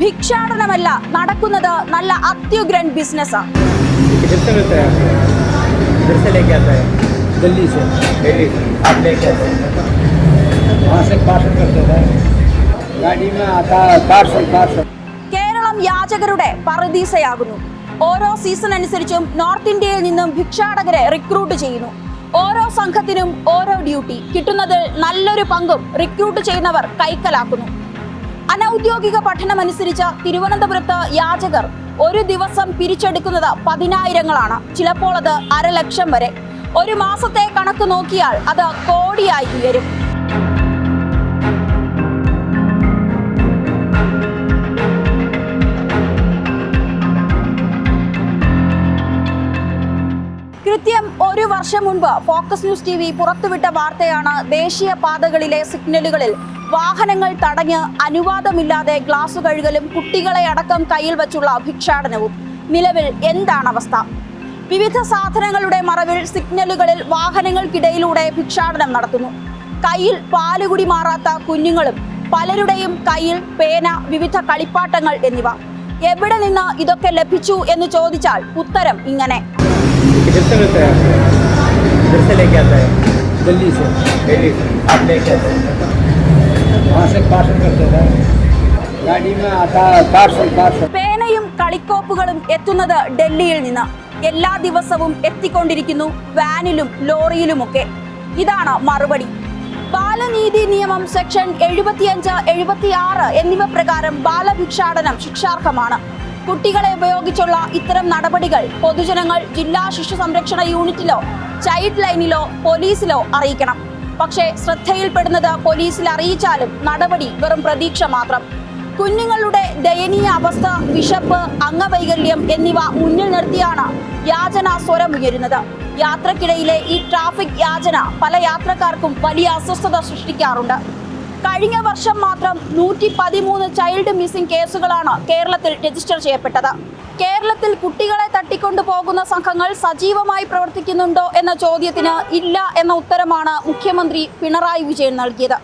ഭിക്ഷാടനമല്ല നടക്കുന്നത് നല്ല അത്യുഗ്രൻ ബിസിനസ്സാണ് കേരളം യാചകരുടെ പറദീസയാകുന്നു. ഓരോ സീസൺ അനുസരിച്ചും നോർത്ത് ഇന്ത്യയിൽ നിന്നും ഭിക്ഷാടകരെ റിക്രൂട്ട് ചെയ്യുന്നു. ഓരോ സംഘത്തിനും ഓരോ ഡ്യൂട്ടി കിട്ടുന്നതിൽ നല്ലൊരു പങ്കും റിക്രൂട്ട് ചെയ്യുന്നവർ കൈക്കലാക്കുന്നു. അനൗദ്യോഗിക പഠനമനുസരിച്ച് തിരുവനന്തപുരത്ത് യാചകർ ഒരു ദിവസം പിരിച്ചെടുക്കുന്നത് പതിനായിരങ്ങളാണ്. ചിലപ്പോൾ അത് അരലക്ഷം വരെ. ഒരു മാസത്തെ കണക്ക് നോക്കിയാൽ അത് കോടിയായി ഉയരും. കൃത്യം ഒരു വർഷം മുൻപ് ഫോക്കസ് ന്യൂസ് ടി വി പുറത്തുവിട്ട വാർത്തയാണ് ദേശീയ പാതകളിലെ സിഗ്നലുകളിൽ വാഹനങ്ങൾ തടഞ്ഞ് അനുവാദമില്ലാതെ ഗ്ലാസ് കഴുകലും കുട്ടികളെ അടക്കം കയ്യിൽ വച്ചുള്ള ഭിക്ഷാടനവും നിലവിൽ എന്താണ് അവസ്ഥ വിവിധ സാധനങ്ങളുടെ മറവിൽ സിഗ്നലുകളിൽ വാഹനങ്ങൾക്കിടയിലൂടെ ഭിക്ഷാടനം നടത്തുന്നു കയ്യിൽ പാലുകുടി മാറാത്ത കുഞ്ഞുങ്ങളും പലരുടെയും കയ്യിൽ പേന വിവിധ കളിപ്പാട്ടങ്ങൾ എന്നിവ എവിടെ നിന്ന് ഇതൊക്കെ ലഭിച്ചു എന്ന് ചോദിച്ചാൽ ഉത്തരം ഇങ്ങനെ किधर से मिलता है इधर से लेके आता है दिल्ली से दिल्ली से आप लेके പേനയും കളിക്കോപ്പുകളും എത്തുന്നത് ഡൽഹിയിൽ നിന്ന്. എല്ലാ ദിവസവും എത്തിക്കൊണ്ടിരിക്കുന്നു വാനിലും ലോറിയിലുമൊക്കെ. ഇതാണ് മറുപടി. ബാലനീതി നിയമം സെക്ഷൻ എഴുപത്തിയഞ്ച് എഴുപത്തിയാറ് എന്നിവ പ്രകാരം ബാലഭിക്ഷാടനം ശിക്ഷാർഹമാണ്. കുട്ടികളെ ഉപയോഗിച്ചുള്ള ഇത്തരം നടപടികൾ പൊതുജനങ്ങൾ ജില്ലാ ശിശു സംരക്ഷണ യൂണിറ്റിലോ ചൈൽഡ് ലൈനിലോ പോലീസിലോ അറിയിക്കണം. പക്ഷേ ശ്രദ്ധയിൽപ്പെടുന്നത് പോലീസിൽ അറിയിച്ചാലും നടപടി വെറും പ്രതീക്ഷ മാത്രം. കുഞ്ഞുങ്ങളുടെ ദയനീയ അവസ്ഥ വിശപ്പ് അംഗവൈകല്യം എന്നിവ മുന്നിൽ നിർത്തിയാണ് യാചന സ്വരമുയരുന്നത് യാത്രക്കിടയിലെ ഈ ട്രാഫിക് യാചന പല യാത്രക്കാർക്കും വലിയ അസ്വസ്ഥത സൃഷ്ടിക്കാറുണ്ട്. കഴിഞ്ഞ വർഷം മാത്രം നൂറ്റി പതിമൂന്ന് ചൈൽഡ് മിസ്സിംഗ് കേസുകളാണ് കേരളത്തിൽ രജിസ്റ്റർ ചെയ്യപ്പെട്ടത്. കേരളത്തിൽ കുട്ടികളെ തട്ടിക്കൊണ്ടു പോകുന്ന സംഘങ്ങൾ സജീവമായി പ്രവർത്തിക്കുന്നുണ്ടോ എന്ന ചോദ്യത്തിന് ഇല്ല എന്ന ഉത്തരമാണ് മുഖ്യമന്ത്രി പിണറായി വിജയൻ നൽകിയത്.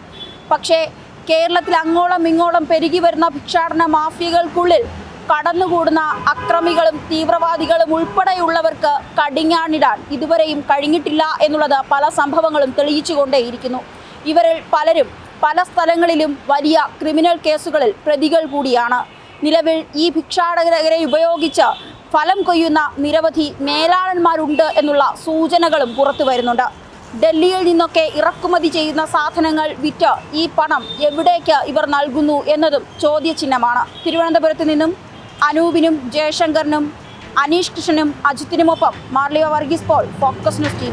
പക്ഷേ കേരളത്തിൽ അങ്ങോളം ഇങ്ങോളം പെരുകി വരുന്ന ഭിക്ഷാടന മാഫിയകൾക്കുള്ളിൽ കടന്നുകൂടുന്ന അക്രമികളും തീവ്രവാദികളും ഉൾപ്പെടെയുള്ളവർക്ക് കടിഞ്ഞാണിടാൻ ഇതുവരെയും കഴിഞ്ഞിട്ടില്ല എന്നുള്ളത് പല സംഭവങ്ങളും തെളിയിച്ചുകൊണ്ടേയിരിക്കുന്നു. ഇവരിൽ പലരും പല സ്ഥലങ്ങളിലും വലിയ ക്രിമിനൽ കേസുകളിൽ പ്രതികൾ കൂടിയാണ്. നിലവിൽ ഈ ഭിക്ഷാടകരെ ഉപയോഗിച്ച് ഫലം കൊയ്യുന്ന നിരവധി മേലാളന്മാരുണ്ട് എന്നുള്ള സൂചനകളും പുറത്തു വരുന്നുണ്ട്. ഡൽഹിയിൽ നിന്നൊക്കെ ഇറക്കുമതി ചെയ്യുന്ന സാധനങ്ങൾ വിറ്റ് ഈ പണം എവിടേക്ക് ഇവർ നൽകുന്നു എന്നതും ചോദ്യചിഹ്നമാണ്. തിരുവനന്തപുരത്ത് നിന്നും അനൂപിനും ജയശങ്കറിനും അനീഷ് കൃഷ്ണനും അജിത്തിനുമൊപ്പം Marliya Varghese Paul focus news T